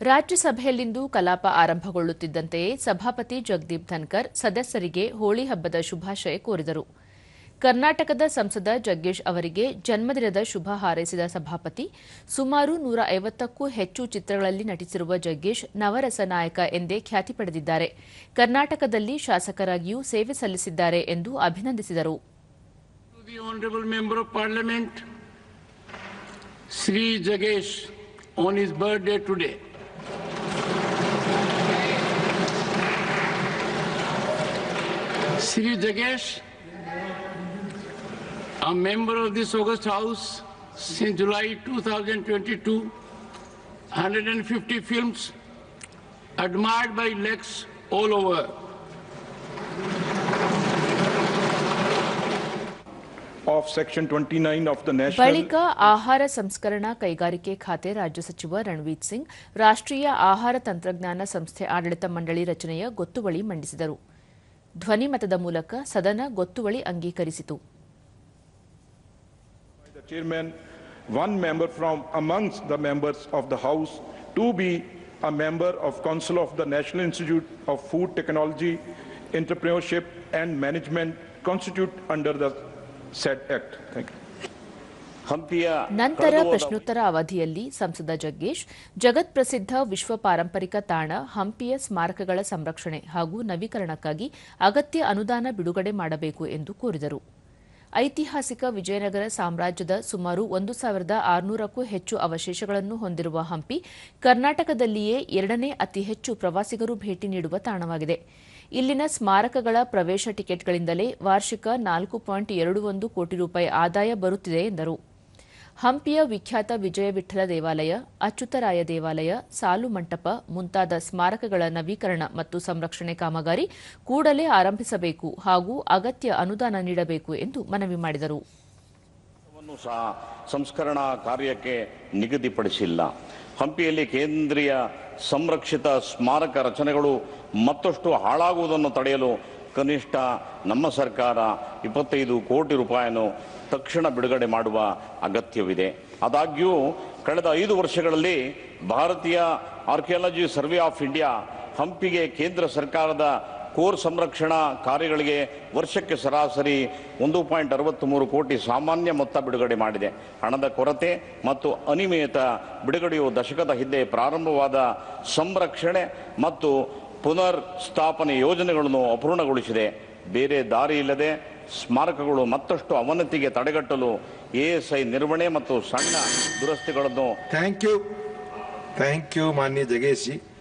ರಾಜ್ಯಸಭೆಯಲ್ಲಿಂದು ಕಲಾಪ ಆರಂಭಗೊಳ್ಳುತ್ತಿದ್ದಂತೆಯೇ ಸಭಾಪತಿ ಜಗದೀಪ್ ಧನ್ಕರ್ ಸದಸ್ಯರಿಗೆ ಹೋಳಿ ಹಬ್ಬದ ಶುಭಾಶಯ ಕೋರಿದರು. ಕರ್ನಾಟಕದ ಸಂಸದ ಜಗ್ಗೇಶ್ ಅವರಿಗೆ ಜನ್ಮದಿನದ ಶುಭ ಹಾರೈಸಿದ ಸಭಾಪತಿ ಸುಮಾರು ನೂರ ಐವತ್ತಕ್ಕೂ ಹೆಚ್ಚು ಚಿತ್ರಗಳಲ್ಲಿ ನಟಿಸಿರುವ ಜಗ್ಗೇಶ್ ನವರಸ ನಾಯಕ ಎಂದೇ ಖ್ಯಾತಿ ಪಡೆದಿದ್ದಾರೆ. ಕರ್ನಾಟಕದಲ್ಲಿ ಶಾಸಕರಾಗಿಯೂ ಸೇವೆ ಸಲ್ಲಿಸಿದ್ದಾರೆ ಎಂದು ಅಭಿನಂದಿಸಿದರು. Sri Jagesh, on his birthday today. Sri Jagesh, a member of this August House since July 2022, 150 films, admired by Lex all over. of Section 29 of the National ಬಳಿಕ ಆಹಾರ ಸಂಸ್ಕರಣಾ ಕೈಗಾರಿಕೆ ಖಾತೆ ರಾಜ್ಯ ಸಚಿವ ರಣವೀತ್ ಸಿಂಗ್ ರಾಷ್ಟ್ರೀಯ ಆಹಾರ ತಂತ್ರಜ್ಞಾನ ಸಂಸ್ಥೆ ಆಡಳಿತ ಮಂಡಳಿ ರಚನೆಯ ಗೊತ್ತುವಳಿ ಮಂಡಿಸಿದರು ಧ್ವನಿ ಮತದ ಮೂಲಕ ಸದನ ಗೊತ್ತುವಳಿ ಅಂಗೀಕರಿಸಿತು. Chairman one member from amongst the members of the house to be a member of council of the national institute of food technology entrepreneurship and management constitute under the said act thank you ಹಂಪಿಯ ನಂತರ ಪ್ರಶ್ನೋತ್ತರ ಅವಧಿಯಲ್ಲಿ ಸಂಸದ ಜಗ್ಗೇಶ್ ಜಗತ್ ಪ್ರಸಿದ್ಧ ವಿಶ್ವ ಪಾರಂಪರಿಕ ತಾಣ ಹಂಪಿಯ ಸ್ಮಾರಕಗಳ ಸಂರಕ್ಷಣೆ ಹಾಗೂ ನವೀಕರಣಕ್ಕಾಗಿ ಅಗತ್ಯ ಅನುದಾನ ಬಿಡುಗಡೆ ಮಾಡಬೇಕು ಎಂದು ಕೋರಿದರು. ಐತಿಹಾಸಿಕ ವಿಜಯನಗರ ಸಾಮ್ರಾಜ್ಯದ ಸುಮಾರು ಒಂದು ಸಾವಿರದ ಆರುನೂರಕ್ಕೂ ಹೆಚ್ಚು ಅವಶೇಷಗಳನ್ನು ಹೊಂದಿರುವ ಹಂಪಿ ಕರ್ನಾಟಕದಲ್ಲಿಯೇ ಎರಡನೇ ಅತಿ ಹೆಚ್ಚು ಪ್ರವಾಸಿಗರು ಭೇಟಿ ನೀಡುವ ತಾಣವಾಗಿದೆ. ಇಲ್ಲಿನ ಸ್ಮಾರಕಗಳ ಪ್ರವೇಶ ಟಿಕೆಟ್ಗಳಿಂದಲೇ ವಾರ್ಷಿಕ ನಾಲ್ಕು ಪಾಯಿಂಟ್ ಎರಡು ಒಂದು ಕೋಟಿ ರೂಪಾಯಿ ಆದಾಯ ಬರುತ್ತಿದೆ ಎಂದರು. ಹಂಪಿಯ ವಿಖ್ಯಾತ ವಿಜಯ ವಿಠಲ ದೇವಾಲಯ, ಅಚ್ಯುತರಾಯ ದೇವಾಲಯ, ಸಾಲು ಮಂಟಪ ಮುಂತಾದ ಸ್ಮಾರಕಗಳ ನವೀಕರಣ ಮತ್ತು ಸಂರಕ್ಷಣೆ ಕಾಮಗಾರಿ ಕೂಡಲೇ ಆರಂಭಿಸಬೇಕು ಹಾಗೂ ಅಗತ್ಯ ಅನುದಾನ ನೀಡಬೇಕು ಎಂದು ಮನವಿ ಮಾಡಿದರು. ಸಹ ಸಂಸ್ಕರಣಾ ಕಾರ್ಯಕ್ಕೆ ನಿಗದಿಪಡಿಸಿಲ್ಲ. ಹಂಪಿಯಲ್ಲಿ ಕೇಂದ್ರೀಯ ಸಂರಕ್ಷಿತ ಸ್ಮಾರಕ ರಚನೆಗಳು ಮತ್ತಷ್ಟು ಹಾಳಾಗುವುದನ್ನು ತಡೆಯಲು ಕನಿಷ್ಠ ನಮ್ಮ ಸರ್ಕಾರ ಇಪ್ಪತ್ತೈದು ಕೋಟಿ ರೂಪಾಯಿಯನ್ನು ತಕ್ಷಣ ಬಿಡುಗಡೆ ಮಾಡುವ ಅಗತ್ಯವಿದೆ. ಆದಾಗ್ಯೂ ಕಳೆದ ಐದು ವರ್ಷಗಳಲ್ಲಿ ಭಾರತೀಯ ಆರ್ಕಿಯಾಲಜಿ ಸರ್ವೆ ಆಫ್ ಇಂಡಿಯಾ ಹಂಪಿಗೆ ಕೇಂದ್ರ ಸರ್ಕಾರದ ಕೋರ್ ಸಂರಕ್ಷಣಾ ಕಾರ್ಯಗಳಿಗೆ ವರ್ಷಕ್ಕೆ ಸರಾಸರಿ ಒಂದು ಪಾಯಿಂಟ್ ಅರವತ್ತ್ಮೂರು ಕೋಟಿ ಸಾಮಾನ್ಯ ಮೊತ್ತ ಬಿಡುಗಡೆ ಮಾಡಿದೆ. ಹಣದ ಕೊರತೆ ಮತ್ತು ಅನಿಯಮಿತ ಬಿಡುಗಡೆಯು ದಶಕದ ಹಿಂದೆ ಪ್ರಾರಂಭವಾದ ಸಂರಕ್ಷಣೆ ಮತ್ತು ಪುನರ್ ಸ್ಥಾಪನೆ ಯೋಜನೆಗಳನ್ನು ಅಪೂರ್ಣಗೊಳಿಸಿದೆ ಬೇರೆ ದಾರಿ ಇಲ್ಲದೆ ಸ್ಮಾರಕಗಳು ಮತ್ತಷ್ಟು ಅವನತಿಗೆ ತಡೆಗಟ್ಟಲು ಎಎಸ್ಐ ನಿರ್ವಹಣೆ ಮತ್ತು ಸಣ್ಣ ದುರಸ್ತಿಗಳನ್ನು ಥ್ಯಾಂಕ್ ಯು ಥ್ಯಾಂಕ್ ಯು ಮಾನ್ಯ ji.